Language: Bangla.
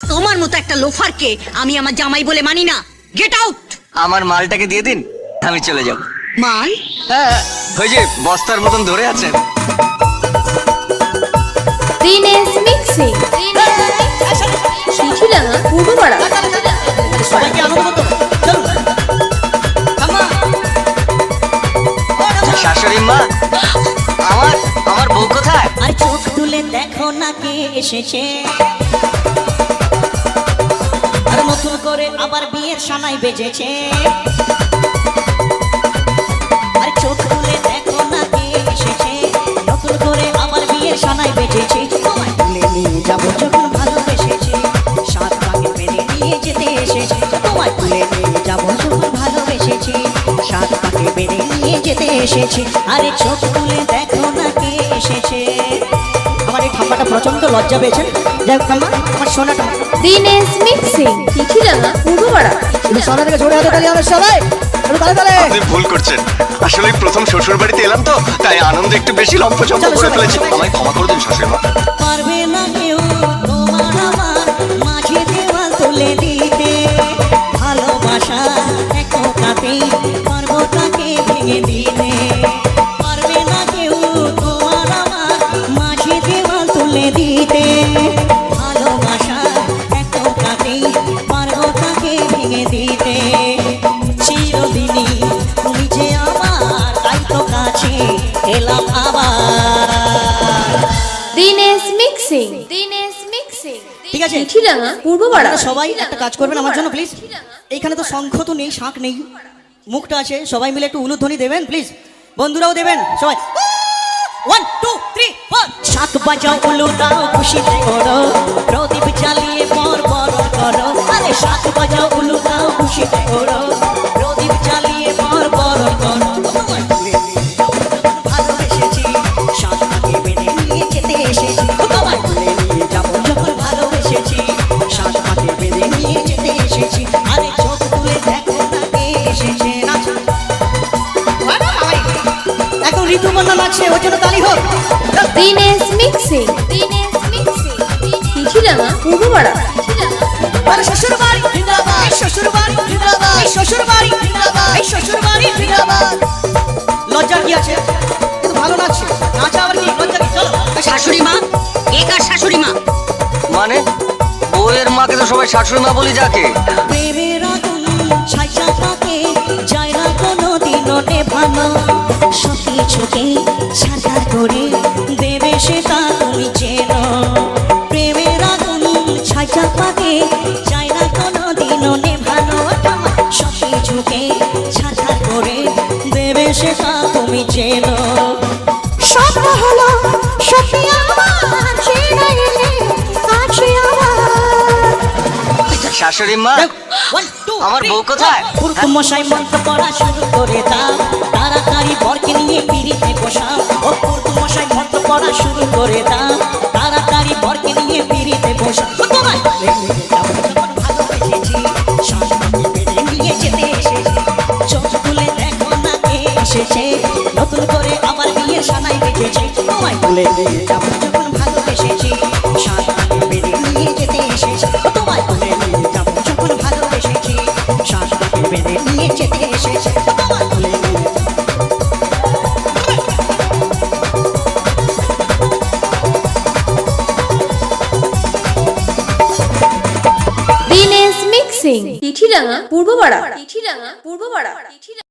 তোমার মতো একটা লোফারকে আমি আমার জামাই বলে মানি না। গেট আউট আমার মালটাকে দিয়ে দিন আমি চলে যাব। মাল? হ্যাঁ ওই যে বস্তার মতন ধরে আছেন। দিনেশ মিক্সিং চিঠিডাঙ্গা পূর্বপাড়া। সবাইকে আনন্দ করতে হবে। চলুন। শাশুড়ি মা আমার আমার বউ কোথায়? আর চোখ তুলে দেখো না কে এসেছে। আবার বিয়ের সানাই বেজেছে। আর চোখ দেখো না কে এসেছে। নতুন করে আবার বিয়ের সানাই বেজেছে। তোমায় তুলে নিয়ে যাব যখন ভালোবেসেছে। সাত পেরে নিয়ে যেতে এসেছে। তোমায় তুলে নিয়ে যখন ভালোবেসেছে। সাত পেরে নিয়ে যেতে এসেছে। আরে চোখ তুলে দেখো না কে এসেছে। আমার এই ঠাম্মাটা প্রচণ্ড লজ্জা পেয়েছে যাই হোক ঠাম্মা, আমার সোনাটা দিনেশ মিক্সিং পূর্বপাড়া সোনা থেকে ঝরে হাতে তালি আমার সবাই একটু তালে তালে আপনি ভুল করছেন। আসলে প্রথম শ্বশুর বাড়িতে এলাম তো তাই আনন্দে একটু বেশি লম্পচম্প চলো, করে ফেলেছি। আমায় ক্ষমা করে দিন শাশুড়ি মা পারবে না। এলাম আবার। দিনেশ মিক্সিং। দিনেশ মিক্সিং। ঠিক আছে। পূর্বপাড়া সবাই একটা কাজ করবেন আমার জন্য প্লিজ এইখানে তো শঙ্খ তো নেই শাঁখ নেই। মুখটা আছে সবাই মিলে একটু উলুধ্বনি দেবেন প্লিজ বন্ধুরাও দেবেন সবাই। ওয়ান টু থ্রি ফোর শাঁখ বাজাও উলু দাও খুশিতে করো। প্রদীপ জ্বালিয়ে পর বড় করো। আরে শাঁখ বাজাও উলু দাও খুশিতে ওর জন্য তালি হোক। দিনেশ মিক্সিং। দিনেশ মিক্সিং চিঠিডাঙ্গা পূর্বপাড়া আরে শ্বশুর বাড়ি জিন্দাবাদ। এই শ্বশুর বাড়ি জিন্দাবাদ। এই শ্বশুর বাড়ি জিন্দাবাদ। এই শ্বশুর বাড়ি জিন্দাবাদ। লজ্জা কি আছে? কিন্তু ভালো নাচা আবার কি? লজ্জা কি? চলো। শাশুড়ি মা? এ কার শাশুড়ি মা? মানে? বউয়ের মাকে তো সবাই শাশুড়ি মা বলি যাকে। সাদা করে দেবে সেটা তুমি চেনো। স্বপ্ন হলো সত্যি আমার শাশুড়ি মা আমার বউ কোথায়? পুরুষ মশাই মন্ত্র পড়া শুরু করে দাও। তাড়াতাড়ি বরকে নিয়ে পিড়িতে বসাও। ও পুরুষ মশাই মন্ত্র পড়া শুরু করে দাও। এসেছে। নতুন করে আবার বিয়ে সানাই বেঁচেছে তোমায় তুলে নিয়ে যাব যখন ভালোবেসেছি। বেঁধে নিয়ে যেতে এসেছি। তোমায় তুলে নিয়ে যাব যখন ভালোবেসেছি। বেঁধে নিয়ে যেতে এসেছি। তোমায় তুলে নিয়ে মিক্সিং। পূর্বপাড়া। পূর্বপাড়া।